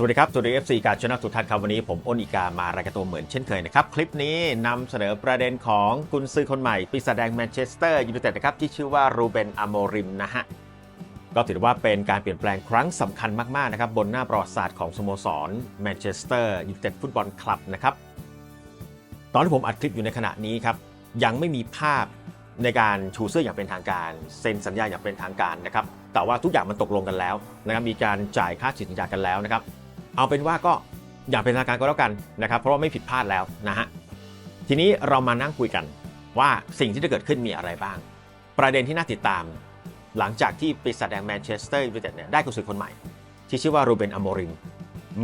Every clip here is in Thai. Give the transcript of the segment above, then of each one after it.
สวัสดีครับ สวัสดี FC การชนะทุกท่านครับวันนี้ผมอ้นอีกามารายการตัวเหมือนเช่นเคยนะครับ คลิปนี้นำเสนอประเด็นของกุนซือคนใหม่ ปีศาจแดงแมนเชสเตอร์ยูไนเต็ดนะครับ ที่ชื่อว่ารูเบนอโมริมนะฮะ ก็ถือว่าเป็นการเปลี่ยนแปลงครั้งสำคัญมาก ๆ นะครับ บนหน้าประวัติศาสตร์ของสโมสรแมนเชสเตอร์ยูไนเต็ดฟุตบอลคลับนะครับ ตอนที่ผมอัดคลิปอยู่ในขณะนี้ครับยังไม่มีภาพในการชูเสื้ออย่างเป็นทางการเซ็นสัญญาอย่างเป็นทางการนะครับแต่ว่าทุกอย่างมันตกลงกันแล้วนะครับมีการจ่ายค่าสินสัญญากันแล้วนะครับ เอาเป็นว่าก็อย่าเป็นทางการก็แล้วกันนะครับเพราะว่าไม่ผิดพลาดแล้วนะฮะทีนี้เรามานั่งคุยกันว่าสิ่งที่จะเกิดขึ้นมีอะไรบ้าง ประเด็นที่น่าติดตาม หลังจากที่ปีศาจแดงแมนเชสเตอร์ยูไนเต็ดเนี่ยได้กุญสือคนใหม่ ที่ชื่อว่ารูเบนอโมริม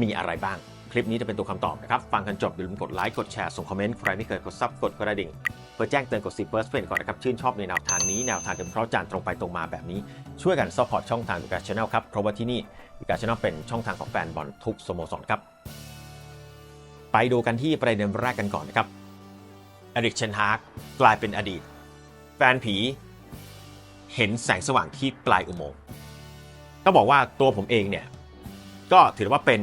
มีอะไรบ้าง คลิปนี้จะเป็นตัวคำตอบนะครับ ฟังกันจบอย่าลืมกดไลค์กดแชร์ส่งคอมเมนต์ใครไม่เคยกดซับกดกระดิ่งเพื่อแจ้งเตือนกดซีเฟิร์สเป็นก่อนนะครับ ชื่นชอบในแนวทางนี้แนวทางเป็นเพราะจานตรงไปตรงมาแบบนี้ช่วยกันซัพพอร์ตช่องทางดูการช n แนลครับเพราะว่าที่นี่ดูกาชแนลเป็นช่องทางของแฟนบอลทุกสโมสรครับ ไปดูกันที่ประเด็นแรกกันก่อนนะครับอริกเชนฮาร์กกลายเป็นอดีต แฟนผี เห็นแสงสว่างที่ปลายอุโมงค์ต้องบอกว่าตัวผมเองเนี่ย ก็ถือว่าเป็น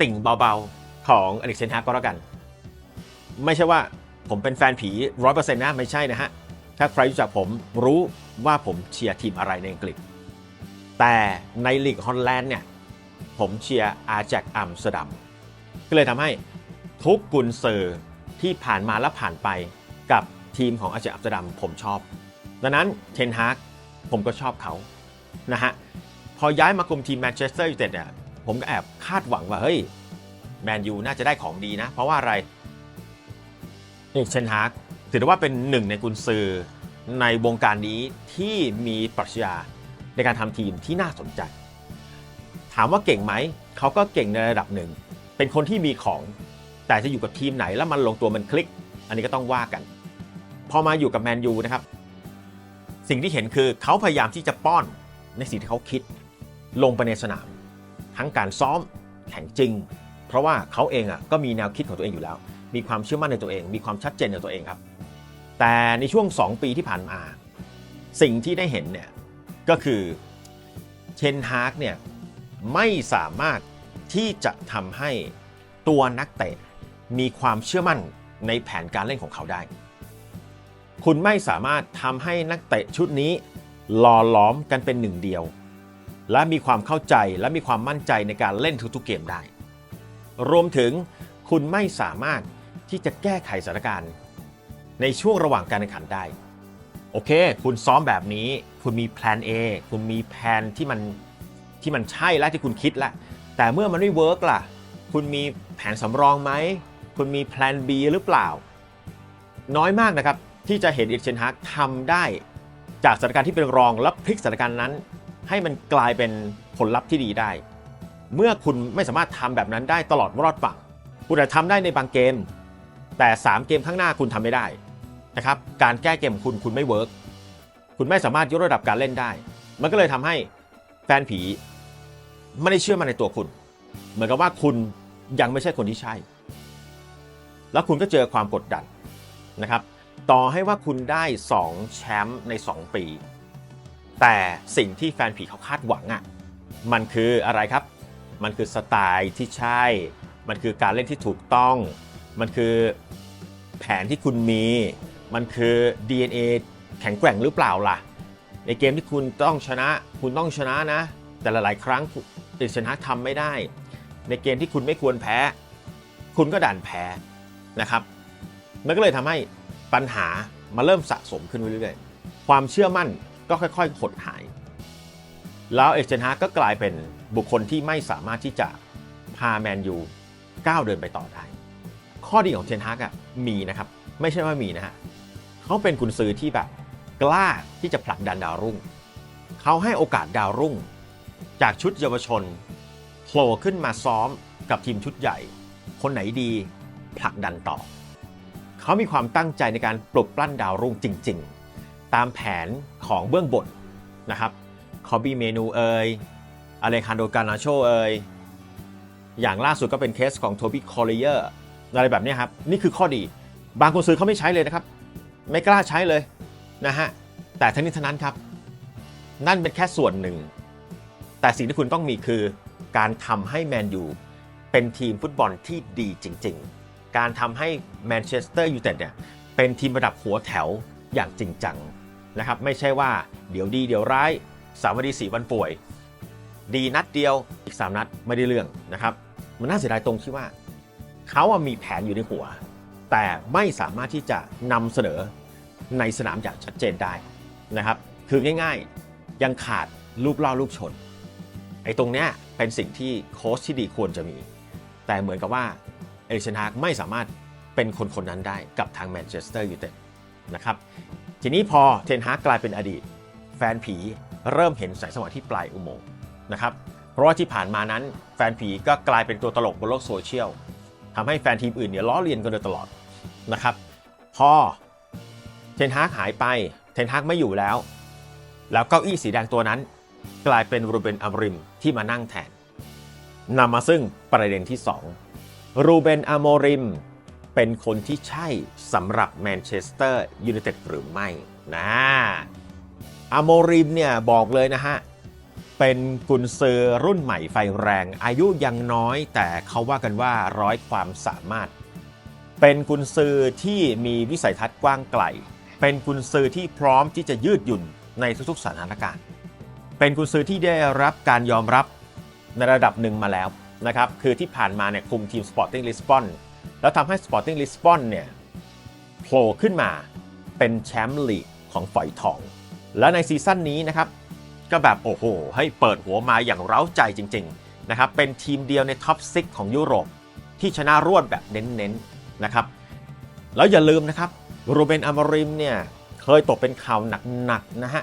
ติ่งเบาๆของอเล็กเซนฮาร์กก็แล้วกัน ไม่ใช่ว่าผมเป็นแฟนผีร้อยเปอร์เซ็นต์นะไม่ใช่นะฮะ ถ้าใครรู้จักผมรู้ว่าผมเชียร์ทีมอะไรในอังกฤษ แต่ในลีกฮอลแลนด์เนี่ยผมเชียร์อาแจกอัมสเตอร์ดัมก็เลยทำให้ทุกกุนเซอร์ที่ผ่านมาและผ่านไปกับทีมของอาแจกอัมสเตอร์ดัมผมชอบ ดังนั้นเทนฮากผมก็ชอบเขานะฮะพอย้ายมาคุมทีมแมนเชสเตอร์ยูไนเต็ดเนี่ยผมก็แอบคาดหวังว่าเฮ้ยแมนยูน่าจะได้ของดีนะ เพราะว่าอะไรนี่เชนฮากถือว่าเป็นหนึ่งในกุนซือในวงการนี้ที่มีปรัชญา ในการทำทีมที่น่าสนใจ ถามว่าเก่งไหม เขาก็เก่งในระดับหนึ่ง เป็นคนที่มีของ แต่จะอยู่กับทีมไหนแล้วมันลงตัวมันคลิก อันนี้ก็ต้องว่ากัน พอมาอยู่กับแมนยูนะครับ สิ่งที่เห็นคือเขาพยายามที่จะป้อนในสิ่งที่เขาคิด ลงไปในสนาม ทั้งการซ้อมแข่งจริง เพราะว่าเขาเองอะก็มีแนวคิดของตัวเองอยู่แล้ว มีความเชื่อมั่นในตัวเอง มีความชัดเจนในตัวเองครับ แต่ในช่วง 2 ปีที่ผ่านมา สิ่งที่ได้เห็นเนี่ย ก็คือเชนฮาร์กเนี่ยไม่สามารถที่จะทำให้ตัวนักเตะมีความเชื่อมั่นในแผนการเล่นของเขาได้ คุณไม่สามารถทำให้นักเตะชุดนี้หล่อหลอมกันเป็นหนึ่งเดียว และมีความเข้าใจและมีความมั่นใจในการเล่นทุกๆเกมได้ รวมถึงคุณไม่สามารถที่จะแก้ไขสถานการณ์ ในช่วงระหว่างการแข่งขันได้ โอเค คุณซ้อมแบบนี้ คุณมีแผน A คุณมีแผนที่มันที่มันใช่แล้วที่คุณคิดแล้วแต่เมื่อมันไม่เวิร์กล่ะ คุณมีแผนสำรองไหม คุณมีแผน B หรือเปล่า น้อยมากนะครับ ที่จะเห็นอีกเชนฮากทำได้จากสถานการณ์ที่เป็นรองแล้วพลิกสถานการณ์นั้น ให้มันกลายเป็นผลลัพธ์ที่ดีได้ เมื่อคุณไม่สามารถทำแบบนั้นได้ตลอดรอดฝั่งคุณอาจทำได้ในบางเกม แต่ 3 เกมข้างหน้าคุณทำไม่ได้ นะครับการแก้เกมคุณคุณไม่เวิร์กคุณไม่สามารถยกระดับการเล่นได้ มันก็เลยทำให้แฟนผีไม่ได้เชื่อมันในตัวคุณ เหมือนกับว่าคุณยังไม่ใช่คนที่ใช่ แล้วคุณก็เจอความกดดันนะครับ ต่อให้ว่าคุณได้ 2 แชมป์ใน 2 ปี แต่สิ่งที่แฟนผีเขาคาดหวังอะ่ะมันคืออะไรครับ มันคือสไตล์ที่ใช่ มันคือการเล่นที่ถูกต้อง มันคือแผนที่คุณมี มันคือ DNA แข็งแกร่งหรือเปล่าล่ะ ในเกมที่คุณต้องชนะคุณต้องชนะนะ แต่หลายๆครั้งติดชนะทำไม่ได้ ในเกมที่คุณไม่ควรแพ้ คุณก็ดันแพ้นะครับมันก็เลยทำให้ปัญหามาเริ่มสะสมขึ้นเรื่อยๆ ความเชื่อมั่นก็ค่อยๆหดหาย แล้วเอเจนฮากก็กลายเป็นบุคคลที่ไม่สามารถที่จะพาแมนยูก้าวเดินไปต่อได้ ข้อดีของเทนฮากอะมีนะครับ ไม่ใช่ว่ามีนะฮะ เขาเป็นกุนซือที่แบบกล้าที่จะผลักดันดาวรุ่ง เขาให้โอกาสดาวรุ่ง จากชุดเยาวชนโผล่ขึ้นมาซ้อมกับทีมชุดใหญ่ คนไหนดีผลักดันต่อ เขามีความตั้งใจในการปลุกปลั้นดาวรุ่งจริง ๆ ตามแผนของเบื้องบนนะครับคอบี้เมนูเอยอเลคานโดกานาโชเอยอย่างล่าสุดก็เป็นเคสของโทบี้คอร์เยอร์อะไรแบบนี้ครับ นี่คือข้อดี บางคนซื้อเขาไม่ใช้เลยนะครับ ไม่กล้าใช้เลยนะฮะแต่ทั้งนี้ทั้งนั้นครับ นั่นเป็นแค่ส่วนหนึ่ง แต่สิ่งที่คุณต้องมีคือ การทำให้แมนยูเป็นทีมฟุตบอลที่ดีจริง ๆ การทำให้แมนเชสเตอร์ยูไนเต็ดเนี่ยเป็นทีมระดับหัวแถวอย่างจริงจังนะครับไม่ใช่ว่าเดี๋ยวดีเดี๋ยวร้ายสามวันดีสี่วันป่วย ดีนัดเดียวอีก 3 นัดไม่ได้เรื่องนะครับ มันน่าเสียดายตรงที่ว่า เขาอะมีแผนอยู่ในหัว แต่ไม่สามารถที่จะนำเสนอในสนามอย่างชัดเจนได้นะครับ คือง่ายๆยังขาดรูปล่อรูปชน ไอ้ตรงเนี้ยเป็นสิ่งที่โค้ชที่ดีควรจะมี แต่เหมือนกับว่าเอริกเชนฮากไม่สามารถเป็นคนคนนั้นได้กับทางแมนเชสเตอร์ยูไนเต็ดนะครับทีนี้พอเทนฮากกลายเป็นอดีต แฟนผีเริ่มเห็นแสงสว่างที่ปลายอุโมงค์นะครับเพราะว่าที่ผ่านมานั้นแฟนผีก็กลายเป็นตัวตลกบนโลกโซเชียล ทำให้แฟนทีมอื่นเนี่ยล้อเลียนกันโดยตลอดนะครับ พอเทนฮากหายไปเทนฮากไม่อยู่แล้ว แล้วเก้าอี้สีแดงตัวนั้น กลายเป็นรูเบนอัมริมที่มานั่งแทนนำมาซึ่งประเด็นที่ 2 รูเบนอโมริมเป็นคนที่ใช่สำหรับแมนเชสเตอร์ยูไนเต็ดหรือไม่นะอโมริมเนี่ยบอกเลยนะฮะ เป็นกุนซือรุ่นใหม่ไฟแรง อายุยังน้อยแต่เขาว่ากันว่าร้อยความสามารถ เป็นกุนซือที่มีวิสัยทัศน์กว้างไกล เป็นกุนซือที่พร้อมที่จะยืดหยุ่นในทุกๆสถานการณ์ เป็นกุนซือที่ได้รับการยอมรับในระดับหนึ่งมาแล้วนะครับคือที่ผ่านมาเนี่ยคุมทีม Sporting Lisbon แล้วทำให้ Sporting Lisbon เนี่ยโผล่ขึ้นมาเป็นแชมป์ลีกของฝอยทอง แล้วในซีซั่นนี้นะครับ ก็แบบโอ้โหให้เปิดหัวมาอย่างเร้าใจจริงๆนะครับเป็นทีมเดียวในท็อป6ของยุโรป ที่ชนะรวดแบบเน้นๆนนะครับแล้วอย่าลืมนะครับรูเบนอามริมเนี่ยเคยตกเป็นข่าวหนักๆนะฮะ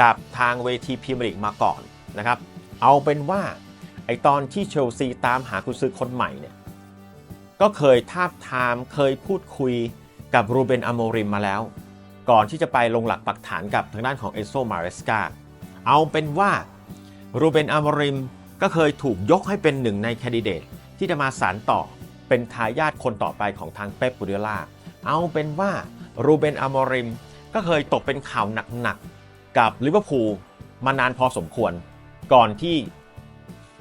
กับทางเวทีพรีเมียร์ลีกมาก่อนนะครับเอาเป็นว่าไอตอนที่เชลซีตามหากุญซือคนใหม่เนี่ยก็เคยทาบทามเคยพูดคุยกับรูเบนอโมริมมาแล้ว ก่อนที่จะไปลงหลักปักฐานกับทางด้านของเอโซมาเรสกา เอาเป็นว่ารูเบนอามริมก็เคยถูกยกให้เป็นหนึ่งในแคนดิเดตที่จะมาสารต่อเป็นทายาทคนต่อไปของทางเป๊ปบูเดล่าเอาเป็นว่ารูเบนอามริมก็เคยตกเป็นข่าวหนักๆกับลิเวอร์พูลมานานพอสมควร ก่อนที่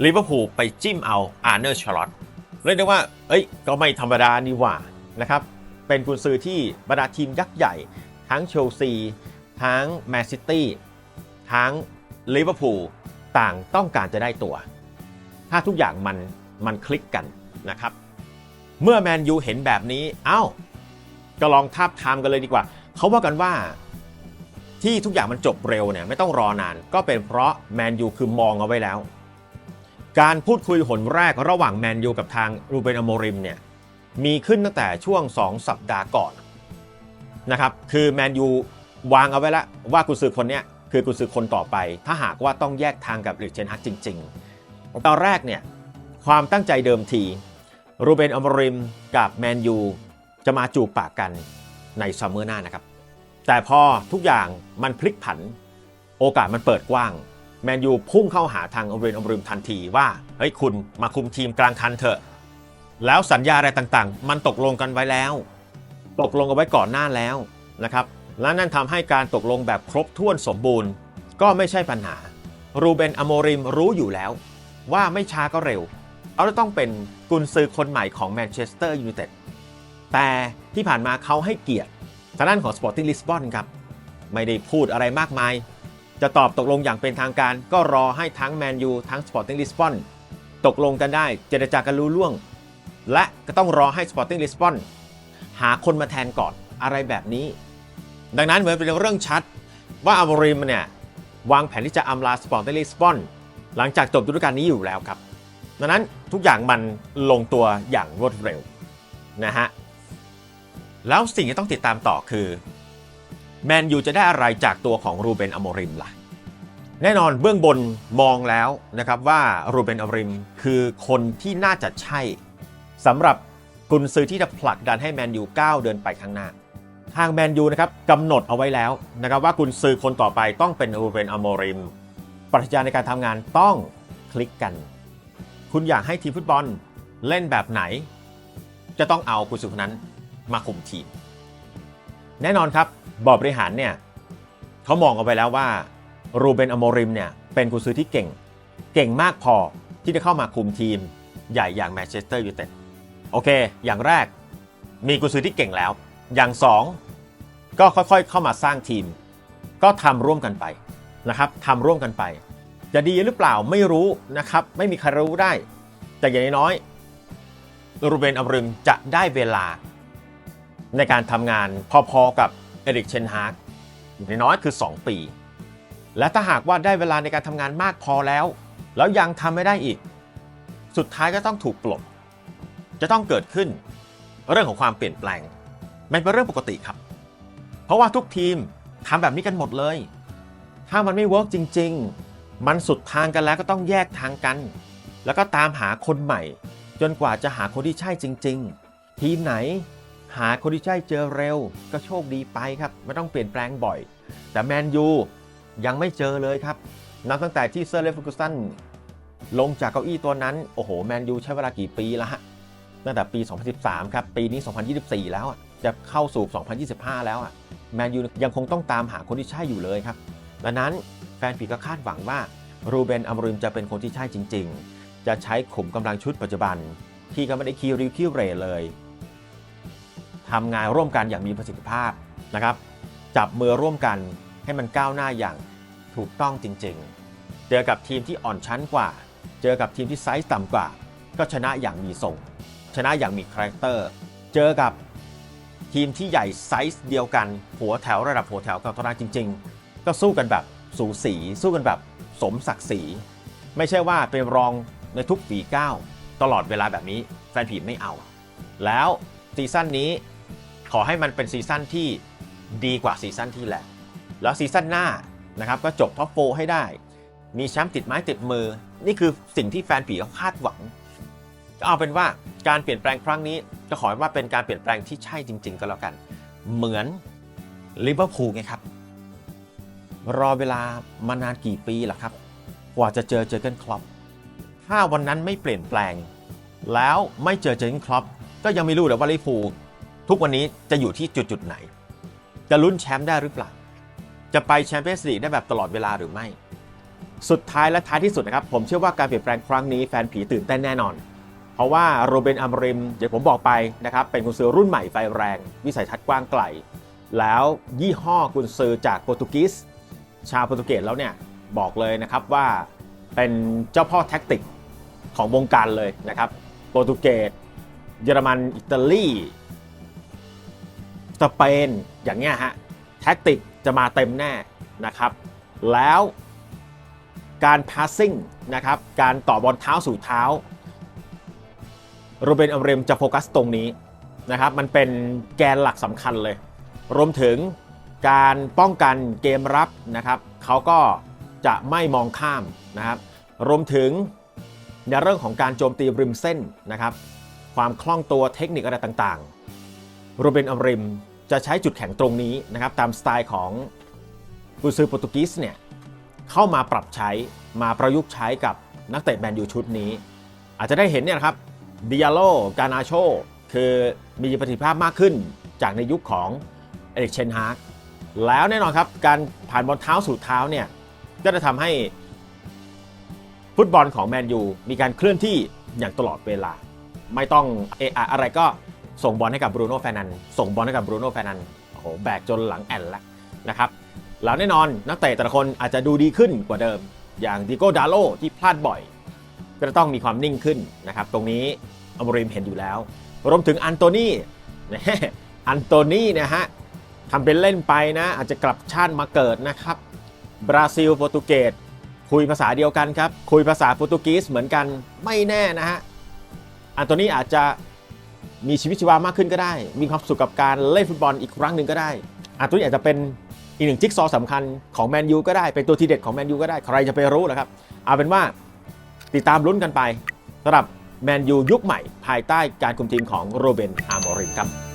ลิเวอร์พูลไปจิ้มเอาอาร์เนอร์ชาร์ลอตเรียกได้ว่า เอ้ย ก็ไม่ธรรมดานี่หว่านะครับ เป็นกุนซือที่บรรดาทีมยักษ์ใหญ่ ทั้งเชลซี ทั้งแมนซิตี้ ทั้งลิเวอร์พูลต่างต้องการจะได้ตัว ถ้าทุกอย่างมันมันคลิกกันนะครับ เมื่อแมนยูเห็นแบบนี้ เอ้า ก็ลองทาบทามกันเลยดีกว่า เขาว่ากันว่าที่ทุกอย่างมันจบเร็วเนี่ยไม่ต้องรอนาน ก็เป็นเพราะแมนยูคือมองเอาไว้แล้ว การพูดคุยหนแรกระหว่างแมนยูกับทางรูเบนอโมริมเนี่ยมีขึ้นตั้งแต่ช่วง 2 สัปดาห์ก่อนนะครับ คือแมนยูวางเอาไว้แล้วว่ากุซือคนเนี้ย คือกุญซือคนต่อไป ถ้าหากว่าต้องแยกทางกับลิเชนฮักจริง ๆ ตอนแรกเนี่ยความตั้งใจเดิมทีรูเบนอมริมกับแมนยูจะมาจูบปากกันในซัมเมอร์หน้านะครับ แต่พอทุกอย่างมันพลิกผัน โอกาสมันเปิดกว้าง แมนยูพุ่งเข้าหาทางอเรนอมริมทันทีว่าเฮ้ยคุณมาคุมทีมกลางคันเถอะ แล้วสัญญาอะไรต่างๆ มันตกลงกันไว้แล้ว ตกลงกันไว้ก่อนหน้าแล้วนะครับ และนั่นทำให้การตกลงแบบครบถ้วนสมบูรณ์ ก็ไม่ใช่ปัญหา รูเบนอโมริมรู้อยู่แล้ว ว่าไม่ช้าก็เร็วเขาจะต้องเป็นกุนซือคนใหม่ของแมนเชสเตอร์ยูไนเต็ดแต่ที่ผ่านมาเขาให้เกียรติทางด้านของ Sporting Lisbon ครับ ไม่ได้พูดอะไรมากมาย จะตอบตกลงอย่างเป็นทางการก็รอให้ทั้งแมนยูทั้ง Sporting Lisbon ตกลงกันได้เจรจากันรู้ล่วง และก็ต้องรอให้ Sporting Lisbon หาคนมาแทนก่อนอะไรแบบนี้ ดังนั้นเหมือนเป็นเรื่องชัดว่าอ m มริมเนี่ยวางแผนที่จะอำลา Sporting Lisbon หลังจากจบฤดูกาลนี้อยู่แล้วครับ ดังนั้นทุกอย่างมันลงตัวอย่างรวดเร็วนะฮะ แล้วสิ่งที่ต้องติดตามต่อคือแมนยูจะได้อะไรจากตัวของรูเบนอโมริมล่ะ แน่นอนเบื้องบนมองแล้วนะครับว่ารูเบนอโมริมคือคนที่น่าจะใช่สำหรับกุนซือที่จะผลักดันให้แมนยูก้าวเดินไปข้างหน้า ทางแมนยูนะครับกำหนดเอาไว้แล้วนะครับว่ากุนซือคนต่อไปต้องเป็นรูเบนอโมริม ปรัชญาในการทำงานต้องคลิกกัน คุณอยากให้ทีมฟุตบอลเล่นแบบไหน จะต้องเอากุนซือคนนั้นมาคุมทีม แน่นอนครับบอร์ดบริหารเนี่ยเขามองเอาไปแล้วว่ารูเบนอโมริมเนี่ยเป็นกุญซือที่เก่ง เก่งมากพอที่จะเข้ามาคุมทีมใหญ่อย่างแมนเชสเตอร์ยูไนเต็ดโอเค อย่างแรกมีกุญซือที่เก่งแล้ว อย่างสอง ก็ค่อยๆ เข้ามาสร้างทีม ก็ทำร่วมกันไปนะครับทำร่วมกันไป จะดีหรือเปล่าไม่รู้นะครับไม่มีใครรู้ได้ แต่อย่างน้อยๆรูเบนอัมรึมจะได้เวลา ในการทำงานพอๆกับเอริกเชนฮาร์กอย่างน้อยคือ 2 ปี และถ้าหากว่าได้เวลาในการทำงานมากพอแล้ว แล้วยังทำไม่ได้อีก สุดท้ายก็ต้องถูกปลดจะต้องเกิดขึ้น เรื่องของความเปลี่ยนแปลง มันเป็นเรื่องปกติครับ เพราะว่าทุกทีมทำแบบนี้กันหมดเลย ถ้ามันไม่เวิร์กจริง ๆ มันสุดทางกันแล้วก็ต้องแยกทางกัน แล้วก็ตามหาคนใหม่ จนกว่าจะหาคนที่ใช่จริง ๆ ทีมไหนหาคนที่ใช่เจอเร็วก็โชคดีไปครับ ไม่ต้องเปลี่ยนแปลงบ่อย แต่แมนยูยังไม่เจอเลยครับ นับตั้งแต่ที่เซอร์เลฟกูสันลงจากเก้าอี้ตัวนั้น โอ้โห แมนยูใช้เวลากี่ปีล้วฮะ ตั้งแต่ปี 2013 ครับ ปีนี้ 2024 แล้วจะเข้าสู่ 2025 แล้วอะ แมนยูยังคงต้องตามหาคนที่ใช่อยู่เลยครับดังนั้นแฟนผีก็คาดหวังว่ารูเบนอัมริมจะเป็นคนที่ใช่จริง ๆ จะใช้ขุมกำลังชุดปัจจุบัน ที่ก็ไม่ได้คีริวคิวเรเลยทำงานร่วมกันอย่างมีประสิทธิภาพนะครับจับมือร่วมกันให้มันก้าวหน้าอย่างถูกต้องจริง ๆ เจอกับทีมที่อ่อนชั้นกว่า เจอกับทีมที่ไซส์ต่ำกว่า ก็ชนะอย่างมีทรงชนะอย่างมีคาแรคเตอร์ เจอกับ ทีมที่ใหญ่ไซส์เดียวกัน หัวแถวระดับหัวแถวกับตารางจริง ๆ ก็สู้กันแบบสูสี สู้กันแบบสมศักดิ์ศรีไม่ใช่ว่าเป็นรองในทุกฝีก้าวตลอดเวลาแบบนี้แฟนผีไม่เอา แล้วซีซั่นนี้ขอให้มันเป็นซีซั่นที่ดีกว่าซีซั่นที่แล้วแล้วซีซั่นหน้านะครับก็จบท็อปโฟให้ได้ มีแชมป์ติดไม้ติดมือ นี่คือสิ่งที่แฟนผีเขาคาดหวัง ก็เอาเป็นว่าการเปลี่ยนแปลงครั้งนี้ก็ขอให้ว่าเป็นการเปลี่ยนแปลงที่ใช่จริง ๆ ก็แล้วกัน เหมือนลิเวอร์พูลไงครับ รอเวลามานานกี่ปีล่ะครับ กว่าจะเจอเจอเกนคลอปถ้าวันนั้นไม่เปลี่ยนแปลง แล้วไม่เจอเจอเกนคลอปก็ยังไม่รู้เลยว่าลิเวอร์พูลทุกวันนี้จะอยู่ที่จุดๆไหน จะลุ้นแชมป์ได้หรือเปล่า จะไปแชมเปี้ยนส์ลีกได้แบบตลอดเวลาหรือไม่ สุดท้ายและท้ายที่สุดนะครับ ผมเชื่อว่าการเปลี่ยนแปลงครั้งนี้แฟนผีตื่นเต้นแน่นอน เพราะว่าโรเบนอัมริมอย่างผมบอกไปนะครับเป็นกุนซือรุ่นใหม่ไฟแรง วิสัยทัศน์กว้างไกล แล้วยี่ห้อกุนซือจากโปรตุเกสชาวโปรตุเกสแล้วเนี่ยบอกเลยนะครับว่าเป็นเจ้าพ่อแท็กติกของวงการเลยนะครับโปรตุเกสเยอรมันอิตาลีสเปนอย่างเงี้ยฮะแท็กติกจะมาเต็มแน่นะครับ แล้วการ passing นะครับการต่อบอลเท้าสู่เท้า โรเบนอัมเรมจะโฟกัสตรงนี้นะครับมันเป็นแกนหลักสำคัญเลย รวมถึงการป้องกันเกมรับนะครับเขาก็จะไม่มองข้ามนะครับ รวมถึงในเรื่องของการโจมตีริมเส้นนะครับ ความคล่องตัวเทคนิคอะไรต่างๆโรเบนอัมริมจะใช้จุดแข็งตรงนี้นะครับ ตามสไตล์ของกุซือโปรตุกีสเนี่ยเข้ามาปรับใช้มาประยุกต์ใช้กับนักเตะแมนยูชุดนี้ อาจจะได้เห็นเนี่ยครับ ดิอาโลกานาโชคือมีประสิทธิภาพมากขึ้นจากในยุคของเอริกเชนฮาร์กแล้วแน่นอนครับ การผ่านบอลเท้าสู่เท้าเนี่ยก็จะทำให้ฟุตบอลของแมนยูมีการเคลื่อนที่อย่างตลอดเวลา ไม่ต้องเอะอะอะไรก็ส่งบอลให้กับบรูโน่แฟนันส่งบอลให้กับบรูโน่แฟนันโอ้โหแบกจนหลังแอนแล้วนะครับแล้วแน่นอนนักเตะแต่ละคนอาจจะดูดีขึ้นกว่าเดิม อย่างดิโก้ดาโลที่พลาดบ่อย ก็จะต้องมีความนิ่งขึ้นนะครับ ตรงนี้อมริมเห็นอยู่แล้ว รวมถึงอันโตนี่อันโตนี่นะฮะทำเป็นเล่นไปนะ อาจจะกลับชาติมาเกิดนะครับ บราซิลโปรตุเกสคุยภาษาเดียวกันครับ คุยภาษาโปรตุกีสเหมือนกันไม่แน่นะฮะอันโตนี่อาจจะมีชีวิตชีวามากขึ้นก็ได้ มีความสุขกับการเล่นฟุตบอลอีกครั้งหนึ่งก็ได้อันโตนี่อาจจะเป็นอีกหนึ่งจิ๊กซอว์สำคัญของแมนยูก็ได้เป็นตัวทีเด็ดของแมนยูก็ได้ใครจะไปรู้นะครับเอาเป็นว่า ติดตามลุ้นกันไปสำหรับแมนยูยุคใหม่ ภายใต้การคุมทีมของโรเบนอาร์มอริมครับ